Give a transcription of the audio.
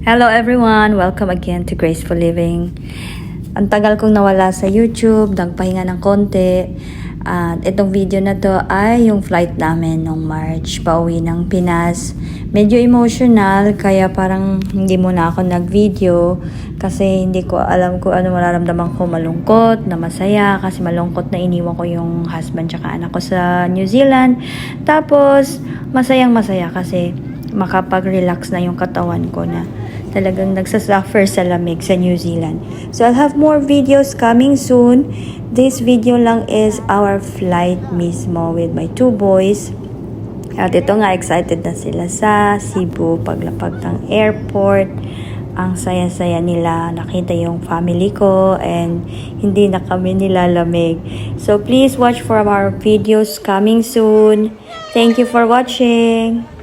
Hello everyone! Welcome again to Graceful Living. Ang tagal kong nawala sa YouTube, nagpahinga ng konti. At itong video na to ay yung flight namin nung March, pauwi ng Pinas. Medyo emotional, kaya parang hindi muna ako nag-video kasi hindi ko alam kung ano mararamdaman ko, malungkot, na masaya, kasi malungkot na iniwan ko yung husband tsaka anak ko sa New Zealand. Tapos, masayang masaya kasi makapag-relax na yung katawan ko na talagang nagsasuffer sa lamig sa New Zealand. So I'll have more videos coming soon. This video lang is our flight mismo with my two boys. At ito nga, excited na sila sa Cebu paglapag ng airport. Ang saya-saya nila, nakita yung family ko and hindi na kami nilalamig. So please watch for our videos coming soon. Thank you for watching.